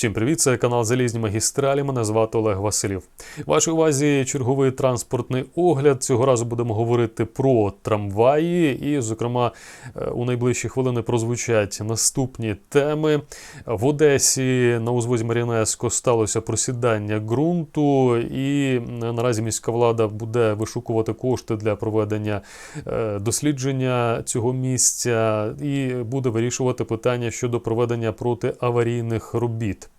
Всім привіт, це канал Залізні Магістралі. Мене звати Олег Василів. Вашій увазі черговий транспортний огляд. Цього разу будемо говорити про трамваї, і, зокрема, е, у найближчі хвилини прозвучать наступні теми. В Одесі на узвозі Марінеско сталося просідання ґрунту, і наразі міська влада буде вишукувати кошти для проведення е, дослідження цього місця і буде вирішувати питання щодо проведення протиаварійних робіт.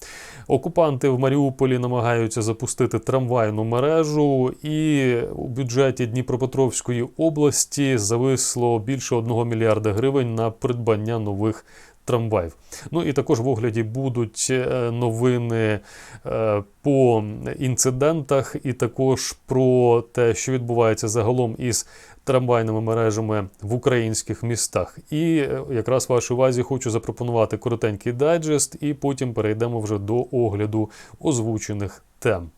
Окупанти в Маріуполі намагаються запустити трамвайну мережу, і у бюджеті Дніпропетровської області зависло більше 1 мільярда гривень на придбання нових трамваїв. Ну і також в огляді будуть е, новини е, по інцидентах, і також про те, що відбувається загалом із трамвайними мережами в українських містах. І е, якраз вашій увазі хочу запропонувати коротенький дайджест, і потім перейдемо вже до огляду озвучених тем.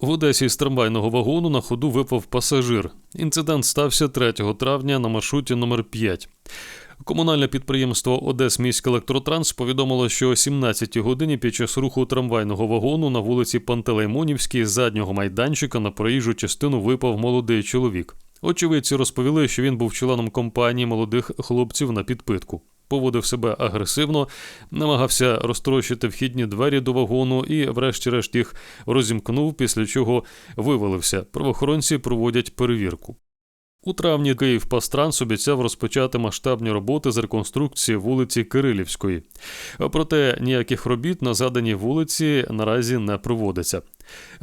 В Одесі з трамвайного вагону на ходу випав пасажир. Інцидент стався 3 травня на маршруті номер 5 Комунальне підприємство Одесміськелектротранс повідомило, що о 17-й годині під час руху трамвайного вагону на вулиці Пантелеймонівській з заднього майданчика на проїжджу частину випав молодий чоловік. Очевидці розповіли, що він був членом компанії молодих хлопців на підпитку. Поводив себе агресивно, намагався розтрощити вхідні двері до вагону і, врешті-решт, їх розімкнув, після чого вивалився. Правоохоронці проводять перевірку. У травні Київ Пастранс обіцяв розпочати масштабні роботи з реконструкції вулиці Кирилівської. Проте ніяких робіт на заданій вулиці наразі не проводиться.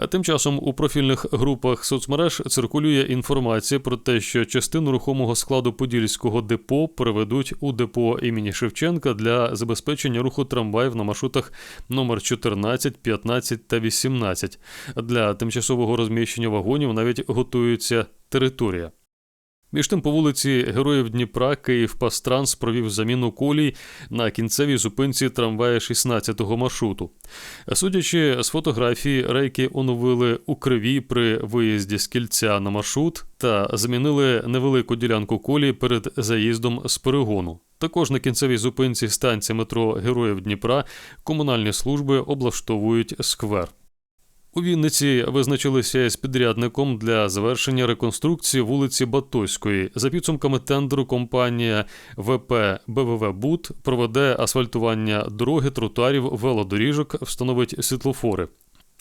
Тим часом у профільних групах соцмереж циркулює інформація про те, що частину рухомого складу Подільського депо переведуть у депо імені Шевченка для забезпечення руху трамваїв на маршрутах номер 14, 15 та 18. Для тимчасового розміщення вагонів навіть готується територія. Між тим, по вулиці Героїв Дніпра Київ Пастранс провів заміну колій на кінцевій зупинці трамвая 16-го маршруту. Судячи з фотографії, рейки оновили у криві при виїзді з кільця на маршрут та замінили невелику ділянку колії перед заїздом з перегону. Також на кінцевій зупинці станції метро Героїв Дніпра комунальні служби облаштовують сквер. У Вінниці визначилися з підрядником для завершення реконструкції вулиці Батойської. За підсумками тендеру, компанія ВП БВВ Буд проведе асфальтування дороги, тротуарів, велодоріжок, встановить світлофори.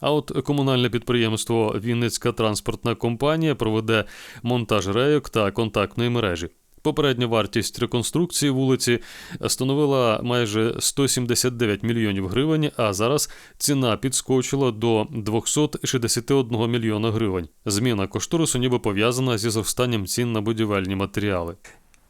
А от комунальне підприємство Вінницька транспортна компанія проведе монтаж рейок та контактної мережі. Попередня вартість реконструкції вулиці становила майже 179 мільйонів гривень, а зараз ціна підскочила до 261 мільйона гривень. Зміна кошторису ніби пов'язана зі зростанням цін на будівельні матеріали.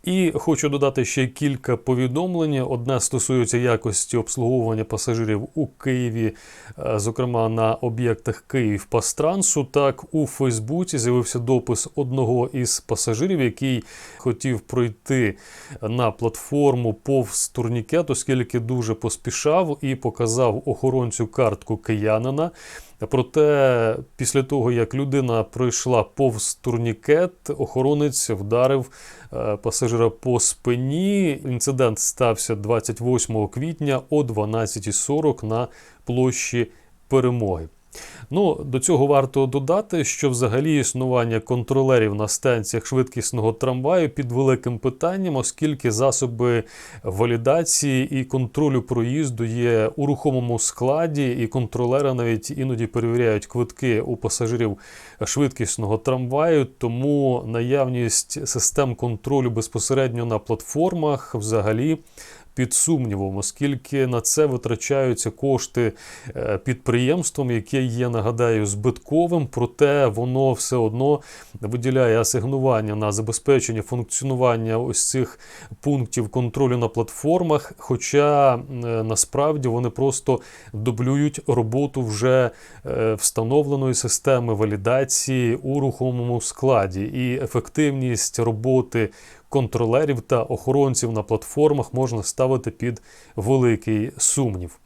І хочу додати ще кілька повідомлень. Одне стосується якості обслуговування пасажирів у Києві, е, зокрема на об'єктах Київ Пастрансу. Так у Фейсбуці з'явився допис одного із пасажирів, який хотів пройти на платформу повз турнікет, оскільки дуже поспішав і показав охоронцю картку киянина. Проте, після того, як людина пройшла повз турнікет, охоронець вдарив е, пасажира по спині. Інцидент стався 28 квітня о 12.40 на площі перемоги. Ну, До цього варто додати, що взагалі існування контролерів на станціях швидкісного трамваю під великим питанням, оскільки засоби валідації і контролю проїзду є у рухомому складі, і контролери навіть іноді перевіряють квитки у пасажирів швидкісного трамваю, тому наявність систем контролю безпосередньо на платформах взагалі під сумнівом, оскільки на це витрачаються кошти е, підприємством, яке є, нагадаю, збитковим, проте воно все одно виділяє асигнування на забезпечення функціонування ось цих пунктів контролю на платформах. Хоча е, насправді вони просто дублюють роботу вже е, встановленої системи валідації у рухомому складі, і ефективність роботи контролерів та охоронців на платформах можна ставити під великий сумнів.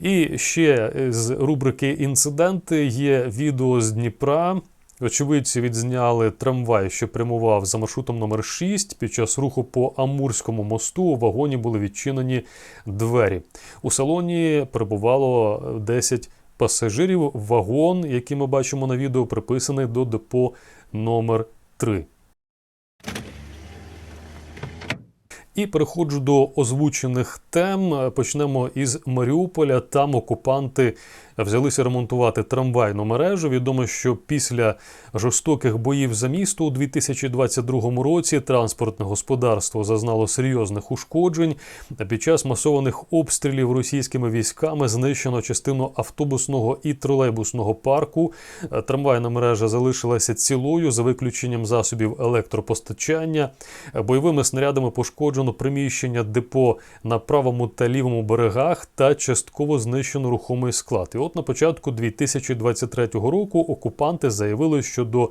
І ще з рубрики інциденти є відео з Дніпра. Очевидці відзняли трамвай, що прямував за маршрутом номер 6 Під час руху по Амурському мосту у вагоні були відчинені двері. У салоні перебувало 10 пасажирів. Вагон, який ми бачимо на відео, приписаний до депо номер 3 І переходжу до озвучених тем. Почнемо із Маріуполя. Там окупанти взялися ремонтувати трамвайну мережу. Відомо, що після жорстоких боїв за місто у 2022 році транспортне господарство зазнало серйозних ушкоджень. Під час масованих обстрілів російськими військами знищено частину автобусного і тролейбусного парку. Трамвайна мережа залишилася цілою за виключенням засобів електропостачання. Бойовими снарядами пошкоджено приміщення депо на правому та лівому берегах та частково знищено рухомий склад. І от на початку 2023 року окупанти заявили, що до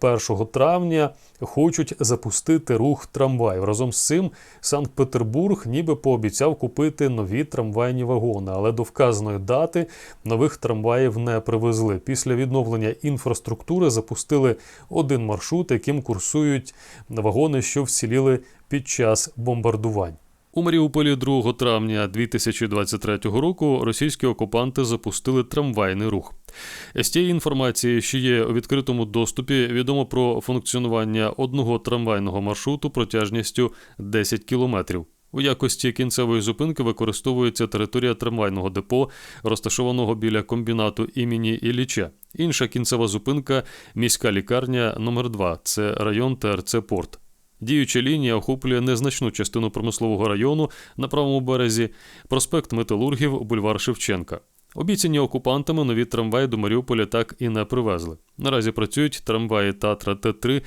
1 травня хочуть запустити рух трамваїв. Разом з цим Санкт-Петербург ніби пообіцяв купити нові трамвайні вагони, але до вказаної дати нових трамваїв не привезли. Після відновлення інфраструктури запустили один маршрут, яким курсують вагони, що вціліли під час бомбардувань. У Маріуполі 2 травня 2023 року російські окупанти запустили трамвайний рух. З тієї інформації, що є у відкритому доступі, відомо про функціонування одного трамвайного маршруту протяжністю 10 кілометрів. У якості кінцевої зупинки використовується територія трамвайного депо, розташованого біля комбінату імені Ілліча. Інша кінцева зупинка міська лікарня номер 2 це район ТРЦ Порт. Діюча лінія охоплює незначну частину промислового району на правому березі, проспект Металургів, бульвар Шевченка. Обіцяні окупантами нові трамваї до Маріуполя так і не привезли. Наразі працюють трамваї Татра Т3,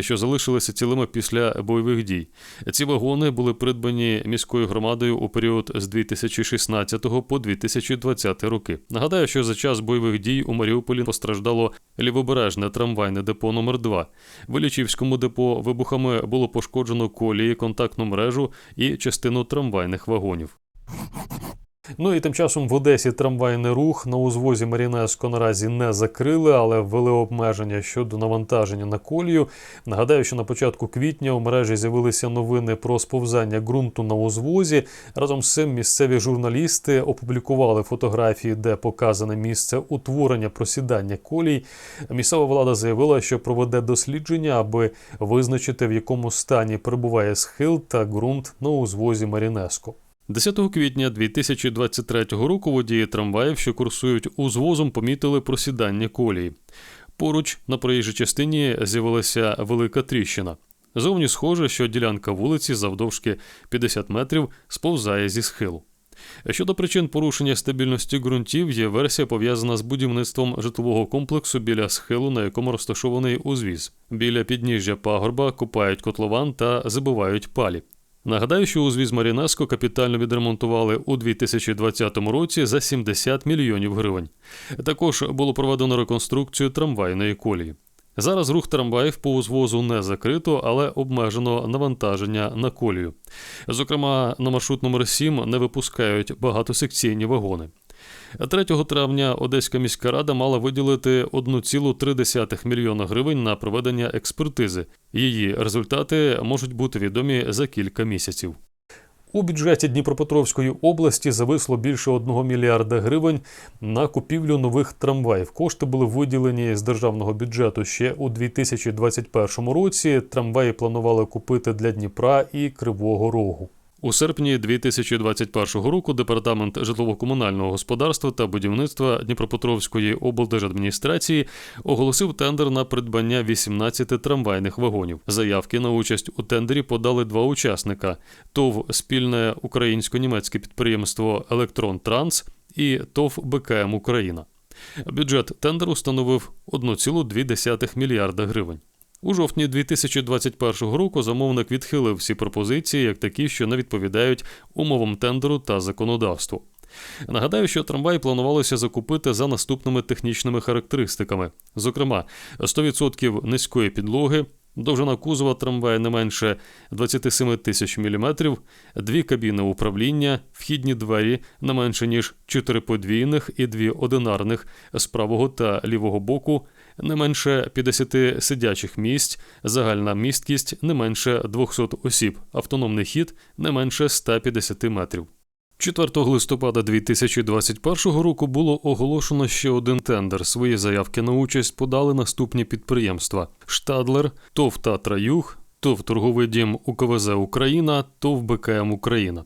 що залишилися цілими після бойових дій. Ці вагони були придбані міською громадою у період з 2016 по 2020 роки. Нагадаю, що за час бойових дій у Маріуполі постраждало лівобережне трамвайне депо номер 2 В Ілічівському депо вибухами було пошкоджено колії, контактну мережу і частину трамвайних вагонів. Ну і тим часом в Одесі трамвайний рух на узвозі Марінеско наразі не закрили, але ввели обмеження щодо навантаження на колію. Нагадаю, що на початку квітня у мережі з'явилися новини про сповзання ґрунту на узвозі. Разом з цим місцеві журналісти опублікували фотографії, де показане місце утворення просідання колій. Місцева влада заявила, що проведе дослідження, аби визначити в якому стані перебуває схил та ґрунт на узвозі Марінеско. 10 квітня 2023 року водії трамваїв, що курсують узвозом, помітили просідання колії. Поруч на проїжджій частині з'явилася велика тріщина. Зовні схоже, що ділянка вулиці завдовжки 50 метрів сповзає зі схилу. Щодо причин порушення стабільності ґрунтів, є версія пов'язана з будівництвом житлового комплексу біля схилу, на якому розташований узвіз. Біля підніжжя пагорба купають котлован та забивають палі. Нагадаю, що узвіз Марінеско капітально відремонтували у 2020 році за 70 мільйонів гривень. Також було проведено реконструкцію трамвайної колії. Зараз рух трамваїв по узвозу не закрито, але обмежено навантаження на колію. Зокрема, на маршрут номер 7 не випускають багатосекційні вагони. 3 травня Одеська міська рада мала виділити 1,3 мільйона гривень на проведення експертизи. Її результати можуть бути відомі за кілька місяців. У бюджеті Дніпропетровської області зависло більше 1 мільярда гривень на купівлю нових трамваїв. Кошти були виділені з державного бюджету ще у 2021 році. Трамваї планували купити для Дніпра і Кривого Рогу. У серпні 2021 року департамент житлово-комунального господарства та будівництва Дніпропетровської облдержадміністрації оголосив тендер на придбання 18 трамвайних вагонів. Заявки на участь у тендері подали два учасника: ТОВ спільне українсько-німецьке підприємство Електрон Транс і ТОВ БКМ Україна. Бюджет тендеру становив 1,2 мільярда гривень. У жовтні 2021 року замовник відхилив всі пропозиції, як такі, що не відповідають умовам тендеру та законодавству. Нагадаю, що трамвай планувалося закупити за наступними технічними характеристиками: зокрема, 100% низької підлоги, Довжина кузова трамвая не менше 27 тисяч міліметрів, дві кабіни управління, вхідні двері не менше ніж 4 подвійних і дві одинарних з правого та лівого боку, не менше 50 сидячих місць, загальна місткість не менше 200 осіб, автономний хід не менше 150 метрів. 4 листопада 2021 року було оголошено ще один тендер. Свої заявки на участь подали наступні підприємства: Штадлер, ТОВ Татра Юг, ТОВ Торговий дім УКВЗ Україна, ТОВ БКМ Україна.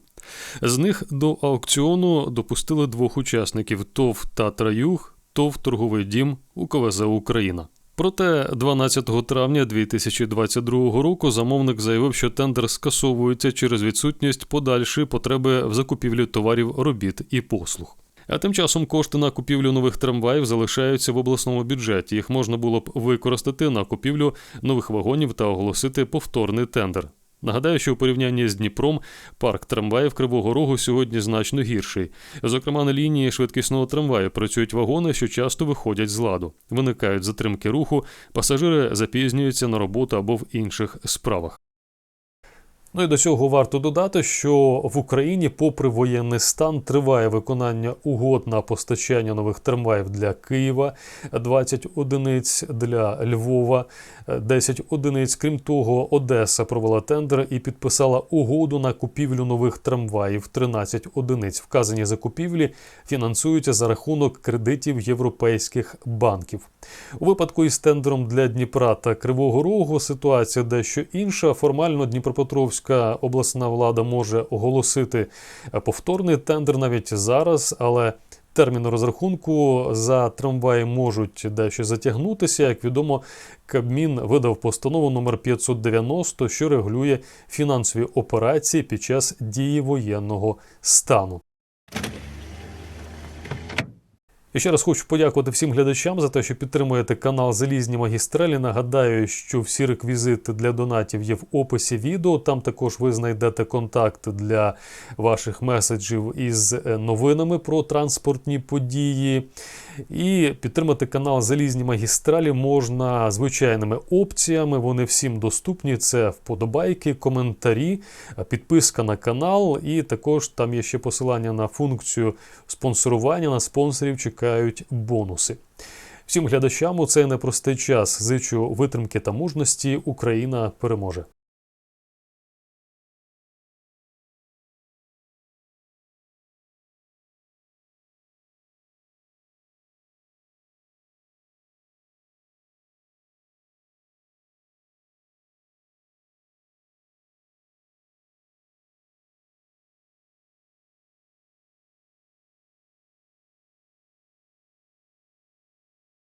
З них до аукціону допустили двох учасників: ТОВ Татра Юг, ТОВ Торговий дім УКВЗ Україна. Проте 12 травня 2022 року замовник заявив, що тендер скасовується через відсутність подальшої потреби в закупівлі товарів, робіт і послуг. А тим часом кошти на купівлю нових трамваїв залишаються в обласному бюджеті. Їх можна було б використати на купівлю нових вагонів та оголосити повторний тендер. Нагадаю, що у порівнянні з Дніпром парк трамваїв Кривого Рогу сьогодні значно гірший. Зокрема, на лінії швидкісного трамваю працюють вагони, що часто виходять з ладу. Виникають затримки руху, пасажири запізнюються на роботу або в інших справах. Ну і до цього варто додати, що в Україні, попри воєнний стан, триває виконання угод на постачання нових трамваїв для Києва, 20 одиниць для Львова, 10 одиниць. Крім того, Одеса провела тендер і підписала угоду на купівлю нових трамваїв. 13 одиниць. Вказані закупівлі фінансуються за рахунок кредитів європейських банків. У випадку із тендером для Дніпра та Кривого Рогу ситуація дещо інша. Формально Дніпропетровська обласна влада може оголосити повторний тендер навіть зараз, але термін розрахунку за трамваї можуть дещо затягнутися. Як відомо, Кабмін видав постанову номер 590, що регулює фінансові операції під час дії воєнного стану. І ще раз хочу подякувати всім глядачам за те, що підтримуєте канал Залізні магістралі. Нагадаю, що всі реквізити для донатів є в описі відео. Там також ви знайдете контакт для ваших меседжів із новинами про транспортні події. І підтримати канал Залізні магістралі можна звичайними опціями. Вони всім доступні. Це вподобайки, коментарі, підписка на канал, і також там є ще посилання на функцію спонсорування на спонсорів. Чекають бонуси. Всім глядачам у цей непростий час зичу витримки та мужності. Україна переможе.